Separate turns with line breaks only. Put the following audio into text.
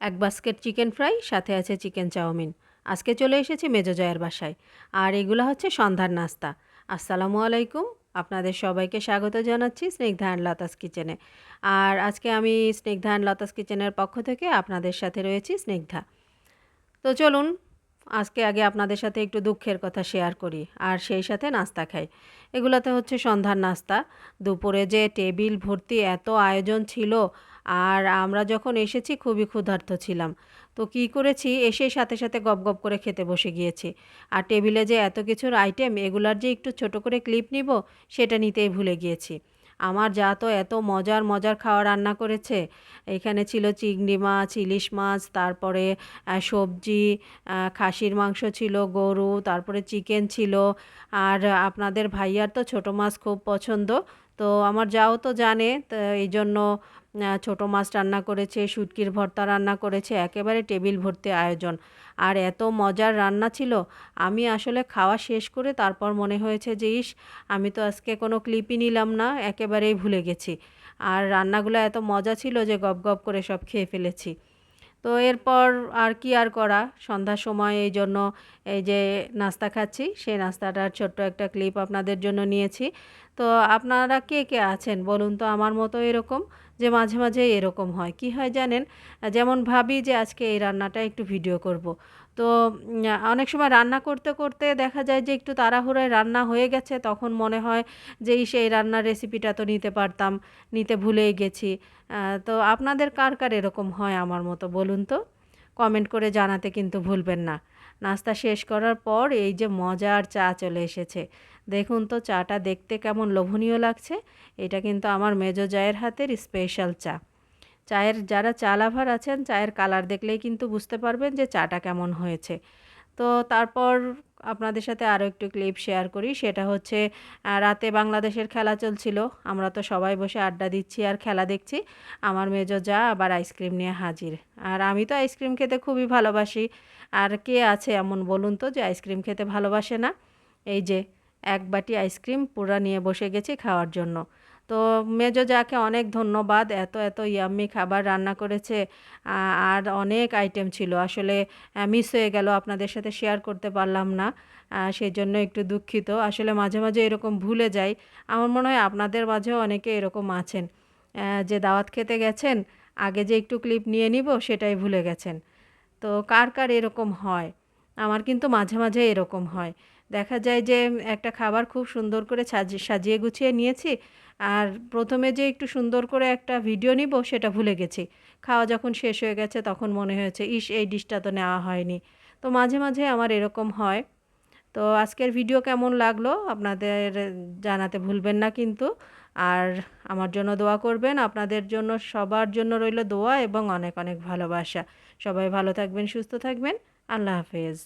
এক basket chicken fry, সাথে আছে চিকেন চাউমিন। আজকে চলে এসেছি মেজো জয়ের বাসায়। আর এগুলো হচ্ছে সন্ধ্যার নাস্তা। আসসালামু আলাইকুম। আপনাদের সবাইকে স্বাগত জানাচ্ছি স্নিগ্ধা অ্যান্ড লতাস কিচেনে। আর আজকে আমি স্নিগ্ধা অ্যান্ড লতাস কিচেনের পক্ষ থেকে আপনাদের সাথে রয়েছি স্নিগ্ধা। তো চলুন আজকে আগে আপনাদের সাথে একটু দুঃখের কথা শেয়ার করি, আর সেই সাথে নাস্তা খাই। এগুলোতে হচ্ছে সন্ধ্যার নাস্তা। দুপুরে যে টেবিল ভর্তি এত আয়োজন ছিল, আর আমরা যখন এসেছি খুবই ক্ষুধার্ত ছিলাম। তো কি করেছি, এসে সাথে সাথে গপ গপ করে খেতে বসে গিয়েছি। আর টেবিলে যে এত কিছুর আইটেম এগুলার যে একটু ছোট করে ক্লিপ নিব, সেটা নিতেই ভুলে গিয়েছি। আমার যা তো এত মজার মজার খাওয়া রান্না করেছে। এখানে ছিল চিংড়ি মাছ, ইলিশ মাছ, তারপরে সবজি খাসির মাংস ছিল, গরু, তারপরে চিকেন ছিল। আর আপনাদের ভাইয়ার তো ছোটো মাছ খুব পছন্দ। তো আমার যাও তো জানে, তো এই জন্য ছোটো মাছ রান্না করেছে, শুটকির ভর্তা রান্না করেছে, একেবারে টেবিল ভর্তি আয়োজন। আর এত মজার রান্না ছিল, আমি আসলে খাওয়া শেষ করে তারপর মনে হয়েছে যে, ইস, আমি তো আজকে কোনো ক্লিপই নিলাম না, একেবারেই ভুলে গেছি। আর রান্নাগুলো এত মজা ছিল যে, গপ গপ করে সব খেয়ে ফেলেছি। তো এরপর আর কি আর করা? সন্ধ্যার সময় এই জন্য এই যে নাস্তা খাচ্ছি, সেই নাস্তাটার ছোট্ট একটা ক্লিপ আপনাদের জন্য নিয়েছি। তো আপনারা কে কে আছেন বলুন তো আমার মতো এরকম? যে মাঝে মাঝে এরকম হয়। কি হয় জানেন? যেমন ভাবি যে আজকে এই রান্নাটা একটু ভিডিও করব। তো অনেক সময় রান্না করতে করতে দেখা যায় যে একটু তাড়াহুড়োয় রান্না হয়ে গেছে, তখন মনে হয় যে সেই রান্নার রেসিপিটা তো নিতে পারতাম, নিতে ভুলেই গেছি। তো আপনাদের কার কার এরকম হয় আমার মতো বলুন তো? কমেন্ট করে জানাতে কিন্তু ভুলবেন না। নাস্তা শেষ করার পর এই যে মজার চা চলে এসেছে। দেখুন তো চাটা দেখতে কেমন লোভনীয় লাগছে। এটা কিন্তু আমার মেজো জায়ের হাতের স্পেশাল চা। চায়ের যারা চা লাভার আছেন, চায়ের কালার দেখলেই কিন্তু বুঝতে পারবেন যে চাটা কেমন হয়েছে। তো তারপর আপনাদের সাথে আরও একটু ক্লিপ শেয়ার করি। সেটা হচ্ছে রাতে বাংলাদেশের খেলা চলছিল। আমরা তো সবাই বসে আড্ডা দিচ্ছি আর খেলা দেখছি। আমার মেজো যা আবার আইসক্রিম নিয়ে হাজির। আর আমি তো আইসক্রিম খেতে খুবই ভালোবাসি। আর কে আছে এমন বলুন তো যে আইসক্রিম খেতে ভালোবাসে না? এই যে, এক বাটি আইসক্রিম পুরা নিয়ে বসে গেছি খাওয়ার জন্য। তো মেজো যাকে অনেক ধন্যবাদ, এত এত ইয়াম্মি খাবার রান্না করেছে আর অনেক আইটেম ছিল। আসলে মিস হয়ে গেল, আপনাদের সাথে শেয়ার করতে পারলাম না সেই জন্য একটু দুঃখিত। আসলে মাঝে মাঝে এরকম ভুলে যাই। আমার মনে হয় আপনাদের মাঝেও অনেকে এরকম আছেন যে দাওয়াত খেতে গেছেন, আগে যে একটু ক্লিপ নিয়ে নিব, সেটাই ভুলে গেছেন। তো কার কার এরকম হয়? আমার কিন্তু মাঝে মাঝে এরকম হয়। দেখা যায় যে, একটা খাবার খুব সুন্দর করে সাজিয়ে সাজিয়ে গুছিয়ে নিয়েছি আর প্রথমে যে একটু সুন্দর করে একটা ভিডিও নিব সেটা ভুলে গেছি। খাওয়া যখন শেষ হয়ে গেছে তখন মনে হয়েছে, ইস, এই ডিশটা তো নেওয়া হয়নি। তো মাঝে মাঝে আমার এরকম হয়। তো আজকের ভিডিও কেমন লাগল আপনাদের জানাতে ভুলবেন না কিন্তু। আর আমার জন্য দোয়া করবেন, আপনাদের জন্য, সবার জন্য রইল দোয়া এবং অনেক অনেক ভালোবাসা। সবাই ভালো থাকবেন, সুস্থ থাকবেন। আল্লাহ হাফেজ